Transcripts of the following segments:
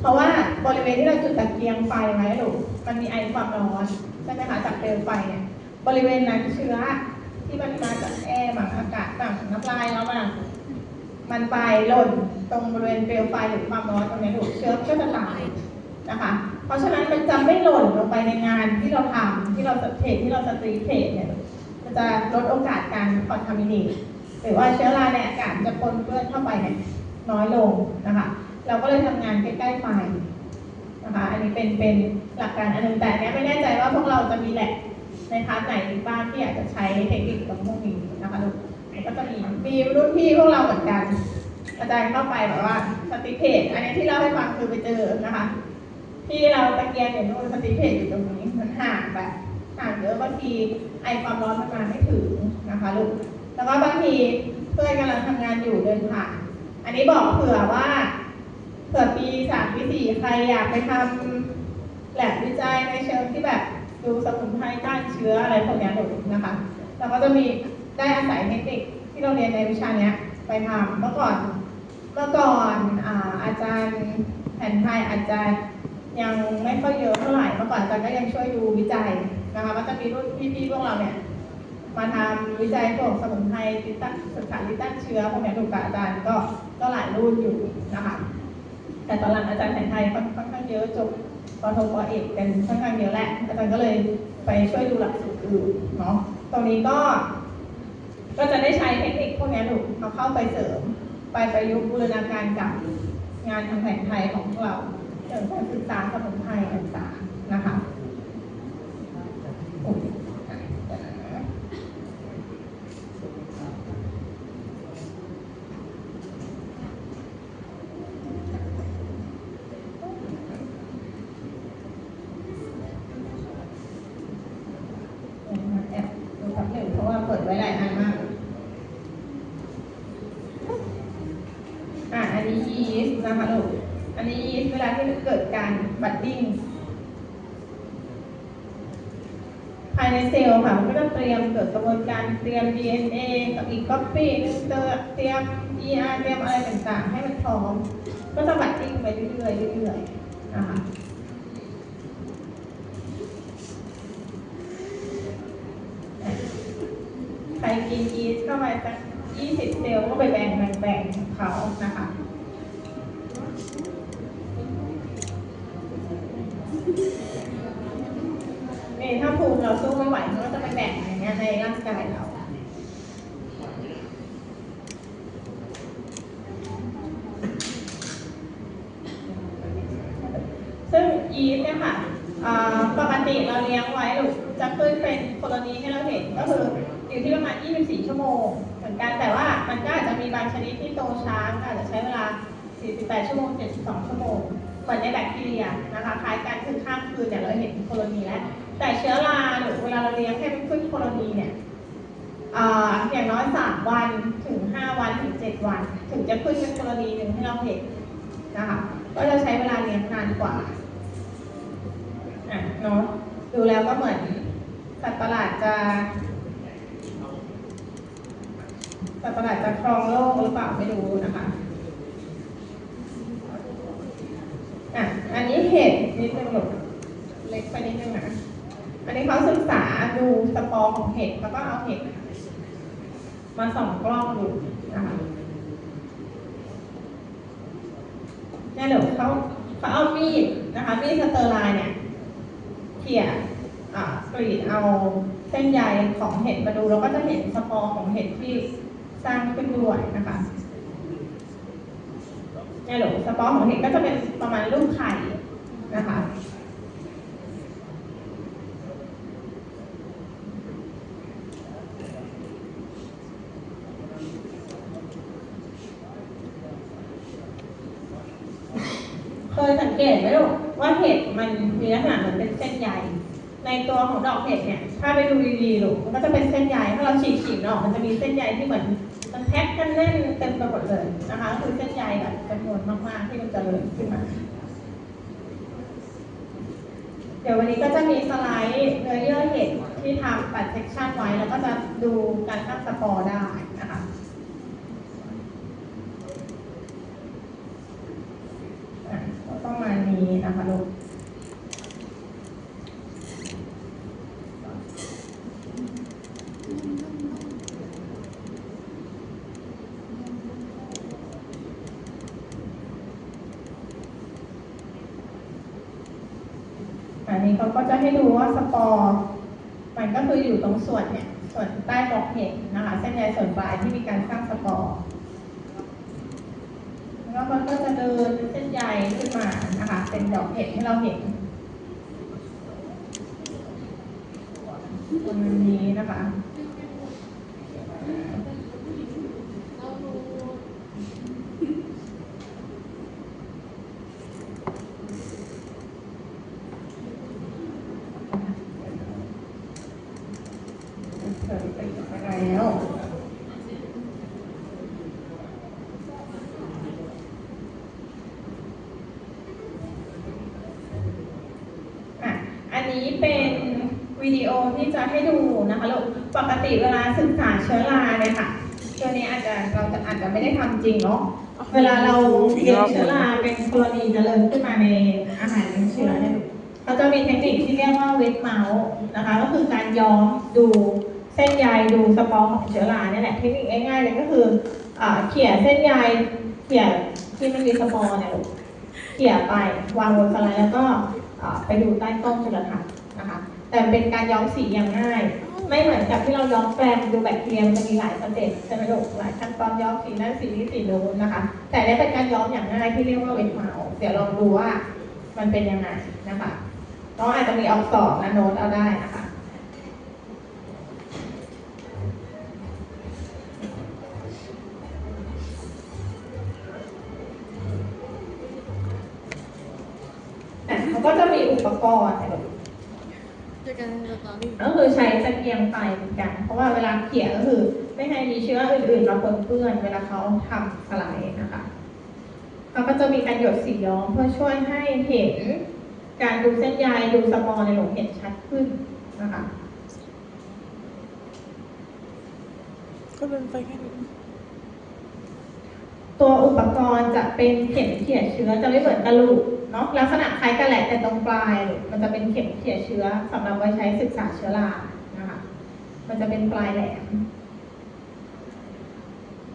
เพราะว่าบริเวณที่เราจุดตะเกียงไฟไว้ลูกมันมีไอความร้อนใช่ไหมคะจากเปลวไฟเนี่ยบริเวณนั้นเชื้อที่มันมาจากแอร์บางอากาศบางน้ำลายแล้วมามันไปหล่นตรงบริเวณเปลวไฟหรือความร้อนตรงนี้ลูกเชื้อก็จะตายนะคะ เพราะฉะนั้นมันจะไม่หล่นลงไปในงานที่เราทำที่เราเทรดที่เราสตรีเทรดเนี่ยมันจะลดโอกาสการคอนทามิเนตหรือว่าเชื้อราในอากาศจะปนเปื้อนเข้าไปเนี่ยน้อยลงนะคะ เราก็เลยทำงานใกล้ๆไฟนะคะอันนี้เป็นเป็นหลักการอันหนึงแต่เนี้ยไม่แน่ใจว่าพวกเราจะมีแหละในคลาสไหนบ้างที่อยากจะใช้เทคนิคตรงพวกนี้นะคะลูกก็จะมีมีรุ่นพี่พวกเราเหมือนกัน อาจารย์เข้าไปแบบว่าสติเพจอันนี้ที่เล่าให้ฟังคือไปเจอนะคะที่เราตะเกียงอยู่นู่นสติเพจอยู่ตรงนี้มันห่างแบบห่างเยอะบางทีไอความร้อนมันมาไม่ถึงนะคะลูกแล้วก็บางทีเพื่อนกำลังทำงานอยู่เดินผ่านอันนี้บอกเผื่อว่า เผื่อปีสามปีสี่ใครอยากไปทำแลบวิจัยในเชิงที่แบบดูสมุนไพรต้านเชื้ออะไรพวกนี้ยลูนะคะเราก็จะมีได้อาศัยเทคนิคที่เราเรียนในวิชาเนี้ยไปทำเมื่อก่อนเมื่อก่อนอาอาจารย์แผนไทยอาจจะยังไม่ค่อยเยอะเท่าไหร่เมื่อก่อนอาจารย์ก็ยังช่วยดูวิจัยนะคะก็จะมีรุ่นพี่ๆพวกเราเนี่ยมาทำวิจัยพวกสมุนไพรติดตั้งศึกษาติดตั้งเชื้อพวกนี้ถูกกับอาจารย์ก็ก็หลายรุ่นอยู่นะคะ แต่ตอนหลังอาจารย์แผนไทยค่อนค่อนข้างเยอะจบปโทปเอกกันค่อนข้างเยอะแหละอาจารย์ก็เลยไปช่วยดูหลักสูตรอื่นเนาะตรงนี้ก็ ก็จะได้ใช้เทคนิคพวกนี้ลูกเอาเข้าไปเสริม ไปประยุกต์บูรณาการกับงานทางแผนไทยของเราเรื่องการศึกษาสมุนไพรต่างๆนะคะโอ้ยอะเดี๋ยวนะเดี๋ยวนะแอบดูแป๊บหนึ่งเพราะว่าเปิดไว้หลายอันมาก อะ อันนี้ยีสต์ นะคะลูกอันนี้ยีส์เวลาที่เกิดการบัดดิ้งภายในเซลล์ค่ะมันก็จะเตรียมเกิดกระบวนการเตรียม DNA กับอีกก๊อปปี้เตเตรียม ER เตรียมอะไรต่างๆ ให้มันพร้อม ก็จะบัดดิ้งไปเรื่อยๆเรื่อยๆนะคะใครกินยีสต์เข้าไปสัก20เซลล์ก็ไปแบ่งแบ่งแบ่งของเขานะคะ นี่ถ้าภูมิ เราสู้ไม่ไหวมันก็จะไปแบ่งอย่างเงี้ยในร่างกายเราซึ่งยีสต์เนี่ยค่ะปกติเราเลี้ยงไว้ลูกจะขึ้นเป็นโคโลนีให้เราเห็นก็คืออยู่ที่ประมาณ 24 ชั่วโมง เหมือนกันแต่ว่ามันก็อาจจะมีบางชนิดที่โตช้าอาจจะใช้เวลา 48 ชั่วโมง 72 ชั่วโมงเหมือนในแบคทีเรียนะคะคล้ายกันคือข้ามคืนเนี่ยเราเห็นโคโลนีแล้ว แต่เชื้อราหรือเวลาเราเลี้ยงให้มันขึ้นโคโลนีเนี่ยอย่างน้อย3วันถึง5วันถึง7วัน ถึงจะขึ้นเป็นโคโลนีหนึ่งให้เราเห็นนะคะก็จะใช้เวลาเลี้ยงนานกว่าอะเนาะดูแล้วก็เหมือนสัตว์ประหลาดจะสัตว์ประหลาดจะครองโลกหรือเปล่าไม่รู้นะคะอะอันนี้เห็ดนิดนึงหลกเล็กไปนิดนึงนะ อันนี้เขาศึกษาดูสปอร์ของเห็ดแล้วก็เอาเห็ดมาส่องกล้องดูนะคะเนี่ยเดี๋ยวเขาเขาเอามีดนะคะมีดสเตอร์ไลน์เนี่ยเขี่ยอ่ากรีดเอาเส้นใยของเห็ดมาดูแล้วก็จะเห็นสปอร์ของเห็ดที่สร้างขึ้นด้วยนะคะเนี่ยหรอสปอร์ของเห็ดก็จะเป็นประมาณรูปไข่นะคะ เคยสังเกตไหมลูกว่าเห็ดมันมีลักษณะเหมือนเป็นเส้นใยในตัวของดอกเห็ดเนี่ย ถ้าไปดูดีๆลูกมันก็จะเป็นเส้นใยถ้าเราฉีกฉีกๆออกมันจะมีเส้นใยที่เหมือนมันแพ็คกันแน่นเต็มไปหมดเลยนะคะ คือเส้นใยแบบจำนวนมากๆที่มันเจริญขึ้นมาเดี๋ยววันนี้ก็จะมีสไลด์เนื้อเยื่อเห็ดที่ทำปัดเซกชันไว้ แล้วก็จะดูการตั้งสปอร์ได้ นี้นะคะลูกอันนี้เขาก็จะให้ดูว่าสปอร์มันก็คืออยู่ตรงส่วนเนี่ยส่วนใต้บอกเห็นนะคะเส้นใยส่วนปลายที่มีการสร้างสปอร์แล้วมันก็จะเดินเส้นใยขึ้นมา เป็นดอกเห็ดให้เราเห็นตรงนี้นะคะ เสริมไปแล้ว อะ อั นี้เป็นวิดีโอที่จะให้ดูนะคะลูก ปกติเวลาศึกษาเชื้อราเนี่ยค่ะตัวนี้อาจจะเราจะอาจจะไม่ได้ทำจริงเนาะ เวลาเราเลี้ยงเชื้อราเป็นกรณีเจริญขึ้นมาในอาหารเลี้ยงเชื้อเนี่ยเขาจะมีเทคนิคที่เรียกว่าเวทเมาส์นะคะ ก็คือการย้อมดูเส้นใยดูสปอร์ของเชื้อราเนี่ยแหละ เทคนิคง่ายๆเลยก็คืออ่าเขี่ยเส้นใยเขี่ยที่มันมีสปอร์เนี่ยลูกเขี่ยไปวางบนสไลด์แล้วก็ ไปดูใต้กล้องจุลทรรศน์นะคะ แต่เป็นการย้อมสีอย่างง่าย ไม่เหมือนกับที่เราย้อมแปรงดูแบคทีเรียมันจะมีหลายสเต็ปใช่ไหมลูกหลายขั้นตอนย้อมสีนั้นสีนี้สีนู้นนะคะ แต่ได้เป็นการย้อมอย่างง่ายที่เรียกว่าเวทเมาส์เดี๋ยวลองดูว่ามันเป็นยังไงนะคะน้องอาจจะมีออกสอบนะโน้ตเอาได้นะคะ ก็จะมีอุปกรณ์เนี่ยลูกเจอกันในสตอรี่ก็คือใช้ตะเกียงไฟเหมือนกัน เพราะว่าเวลาเขี่ยก็คือ ไม่ให้มีเชื้ออื่นๆมาปนเปื้อน เวลาเขาทำสไลด์นะคะเขาก็จะมีการหยดสีย้อมเพื่อช่วยให้เห็นการดูเส้นใยดูสปอร์ในหลงเห็นชัดขึ้นนะคะก็เป็นไปแค่นี้ ตัวอุปกรณ์จะเป็นเข็มเขี่ยเชื้อจะไม่เหมือนกระลูกเนาะลักษณะคล้ายกระแหละแต่ตรงปลาย มันจะเป็นเข็มเขี่ยเชื้อสำหรับไว้ใช้ศึกษาเชื้อรานะคะมันจะเป็นปลายแหลม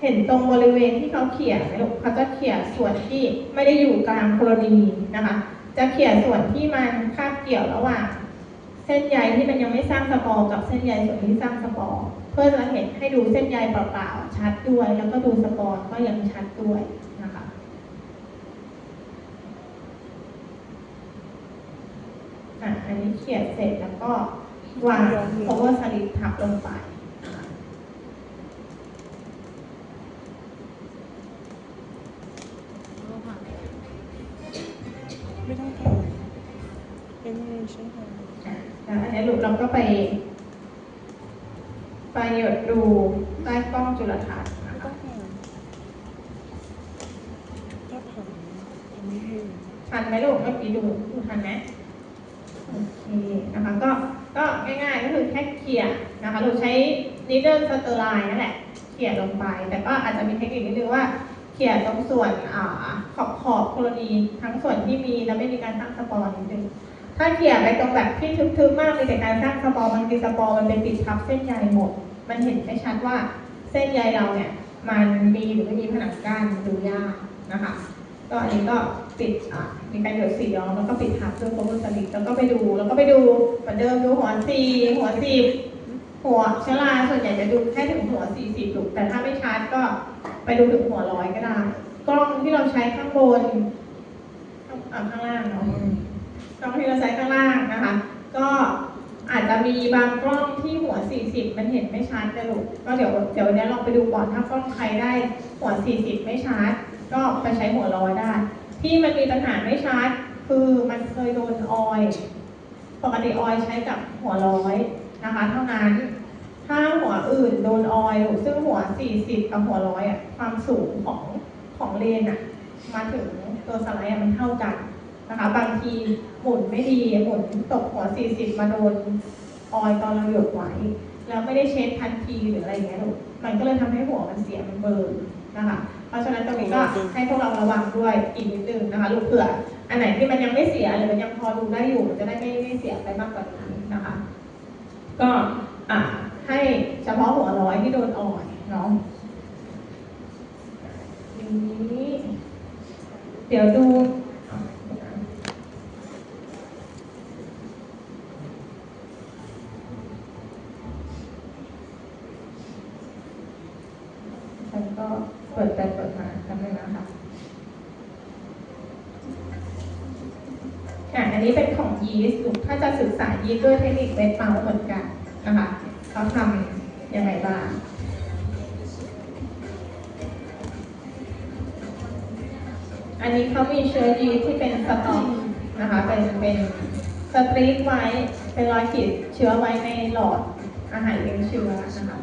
เห็นตรงบริเวณที่เขาเขี่ยไหมลูกเขาจะเขี่ยส่วนที่ไม่ได้อยู่กลางโคลนีนะคะ จะเขี่ยส่วนที่มันคาบเกี่ยวระหว่างเส้นใยที่มันยังไม่สร้างสปอร์กับเส้นใยส่วนที่สร้างสปอร์ เพื่อจะเห็นให้ดูเส้นใยเปล่าๆชัดด้วย แล้วก็ดูสปอร์ก็ยังชัดด้วยนะคะอะอันนี้เขียนเสร็จแล้วก็วาง cover slip ทับลงไปนะคะแล้วก็ผ่านไม่ต้องทำเป็นมือใช่ไหมอะแล้วอันนี้ลูกเราก็ไป ดูใต้กล้องจุลทรรศน์นะคะทันนี้ให้ทันไหมลูกเมื่อกี้ดูดูทันไหมโอเคนะคะก็ก็ง่ายๆก็คือแค่เขี่ยนะคะเราใช้นิดเดิลสเตอร์ไลน์นั่นแหละเขี่ยลงไป แต่ก็อาจจะมีเทคนิคนิดนึงว่าเขี่ยตรงส่วนอขอบขอบโคลนีทั้งส่วนที่มีและไม่มีการตั้งสปอร์นิดนึงถ้าเขี่ยไปตรงแบบที่ทึบๆมากมีแต่การสร้างสปอร์บางทีสปอร์มันเป็นปิดทับเส้นใยหมด มันเห็นไม่ชัดว่าเส้นใยเราเนี่ยมันมีหรือไม่มีผนังกั้นดูยากนะคะก็อันนี้ก็ปิดอะมีการหยดสีย้อมแล้วก็ปิดทับด้วยโคเวอร์สลิปแล้วก็ไปดูแล้วก็ไปดูเหมือนเดิมดูหัวสี่หัวสิบหัวเชื้อราส่วนใหญ่จะดูแค่ถึงหัวสี่สิบลูกแต่ถ้าไม่ชัดก็ไปดูถึงหัวร้อยก็ได้กล้องที่เราใช้ข้างบนข้างล่างเนาะกล้องที่เราใช้ข้างล่างนะคะ ก็ อาจจะมีบางกล้องที่หัว 40 มันเห็นไม่ชัดนะลูกก็เดี๋ยวเดี๋ยววันนี้ลองไปดูก่อนถ้ากล้องใครได้หัว 40 ไม่ชัดก็ไปใช้หัวร้อยได้ ที่มันมีปัญหาไม่ชัดคือมันเคยโดนออยปกติออยใช้กับหัวร้อยนะคะ เท่านั้น ถ้าหัวอื่นโดนออยล์ซึ่งหัว 40 กับหัวร้อยอะความสูงของของเลนอะมาถึงตัวสไลด์มันเท่ากัน นะคะบางทีหมุนไม่ดีหมุนตกหัว 40 มาโดนออยตอนเราหยดไว้แล้วไม่ได้เช็ดทันทีหรืออะไรอย่างเงี้ยลูกมันก็เลยทำให้หัวมันเสียมันเบิร์นนะคะ เพราะฉะนั้นตรงนี้ก็ให้พวกเราระวังด้วยอีกนิดนึงนะคะลูกเผื่ออันไหนที่มันยังไม่เสียหรือมันยังพอดูได้อยู่มันจะได้ไม่ไม่เสียไปมากกว่านี้นะคะ ก็อะให้เฉพาะหัวร้อยที่โดนอ่อนเนาะอย่างนี้ เดี๋ยวดู ฉันก็เปิดไปเปิดมาทำเลยนะคะ อะอันนี้เป็นของยีสต์ถ้าจะศึกษายีสต์ด้วยเทคนิคเวทเมาส์เหมือนกันนะคะเขาทำยังไงบ้างอันนี้เขามีเชื้อยีสต์ที่เป็นสต็อกนะคะเป็นเป็นสตรีกไว้เป็นรอยขีดเชื้อไว้ในหลอดอาหารเลี้ยงเชื้อนะคะ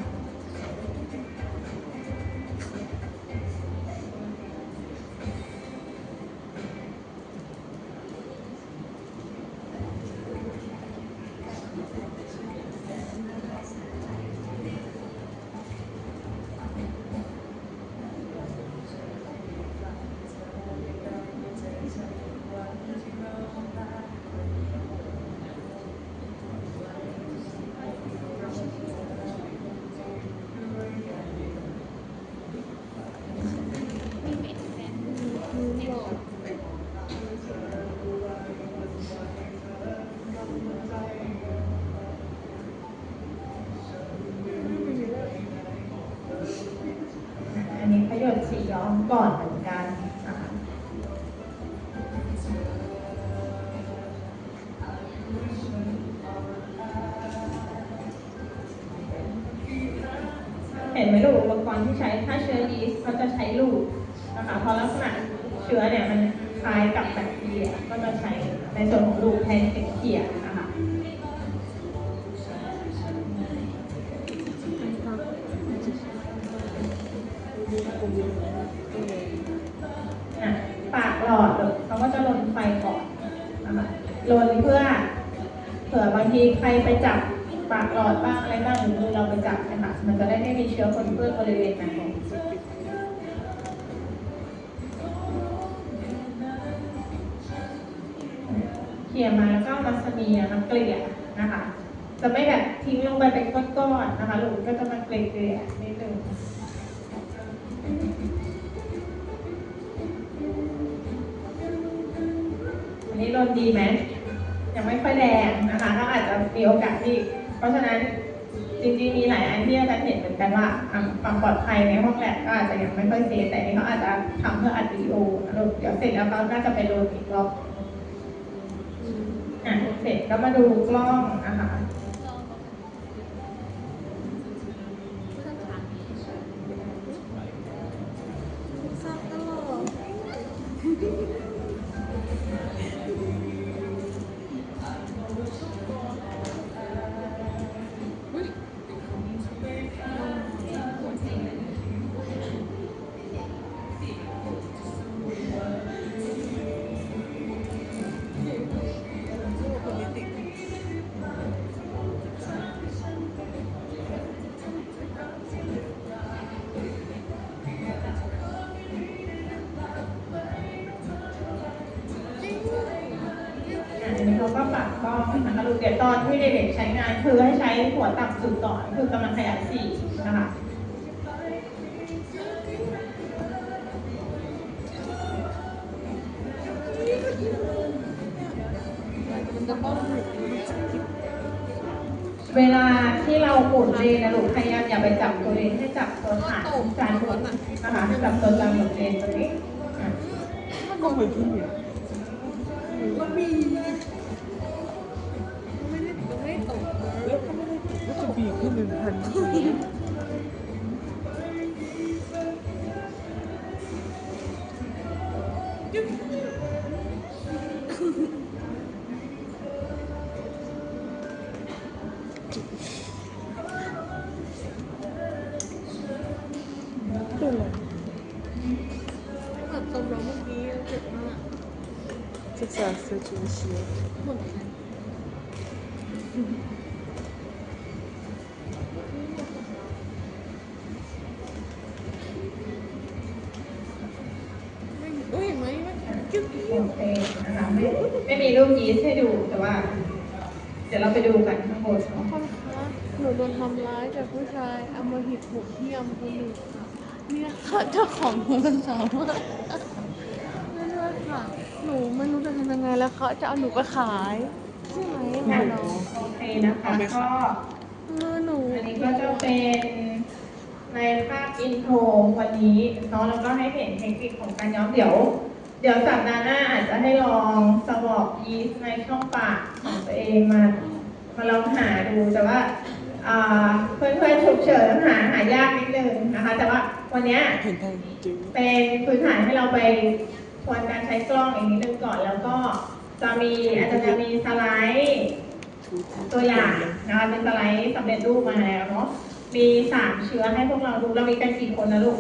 อุปกรณ์ที่ใช้ถ้าเชื้อยีสต์เขาจะใช้ลูกนะคะเพราะลักษณะเชื้อเนี่ยมันคล้ายกับแบคทีเรียก็จะใช้ในส่วนของลูกแทนเขียนะคะอะปากหลอดเลยเขาก็จะลนไฟก่อนนะคะลนเพื่อเผื่อบางทีใครไปจับปากหลอดบ้างอะไรบ้าง จะได้ไม่มีเชื้อคนเปื้อนบริเวณนั้นเขี่ยมาแล้วก็มาสเมียมาเกลี่ยนะคะ จะไม่แบบทิ้งลงไปเป็นก้อนๆนะคะหรือก็จะมาเกลี่ยๆนิดนึงอันนี้โดนดีไหมยังไม่ค่อยแดงนะคะก็อาจจะมีโอกาสที่เพราะฉะนั้น จริงๆมีหลายอันที่อาจารย์เห็นเหมือนกันว่าความปลอดภัยในห้องแลบก็อาจจะยังไม่ค่อยเซฟแต่นี่เขาอาจจะทำเพื่ออัดวิดีโอนะลูกเดี๋ยวเสร็จแล้วก็น่าจะไปโดนอีกรอบอะเสร็จก็มาดูกล้องนะคะ ตอนที่เด็กๆใช้งานคือให้ใช้หัวต่ำสุดก่อนคือกำลังขยายสี่นะคะเวลาที่เราหมุนเลนนะลูกพยายามอย่าไปจับตัวเลนให้จับตัวฐานจานหมุนนะคะจับตัวจานหมุนเลนตรงนี้ก็เหมือนที่ ตัวอะไรแบบตรงเราเมื่อกี้เจ็บมากศึกษาเสื้อชูชีพหมดกันไม่เอ้ยไหมไม่กิ๊บ โอเคนะคะไม่ไม่มีรูปยีสต์ให้ดูแต่ว่า เดี๋ยวเราไปดูกันข้างบนเนาะคนคะหนูโดนทำร้ายจากผู้ชายเอามาหิดผมที่ยำคนหนึ่งค่ะเนี่ยค่ะเจ้าของโทรศัพท์ช่วยด้วยค่ะ หนูไม่รู้จะทำยังไงแล้วเขาจะเอาหนูไปขายใช่ไหมคะน้องโอเคนะคะก็เออหนูอันนี้ก็จะเป็นในภาพอินโทรวันนี้เนาะแล้วก็ให้เห็นเทคนิคของการย้อมเดี๋ยว เดี๋ยวสัปดาห์หน้าอาจจะให้ลองสวอปยีสต์ในช่องปากของตัวเองมามาลองหาดูแต่ว่าอ่าเพื่อนๆฉุกเฉินหาหายากนิดนึงนะคะ แต่ว่าวันนี้เป็นพื้นฐานให้เราไปทวนการใช้กล้องอีกนิดนึงก่อน แล้วก็จะมีอาจจะจะมีสไลด์ตัวอย่างนะคะเป็นสไลด์สำเร็จรูปมาแล้วเนาะมีสามเชื้อให้พวกเราดูเรามีกันกี่คนนะลูก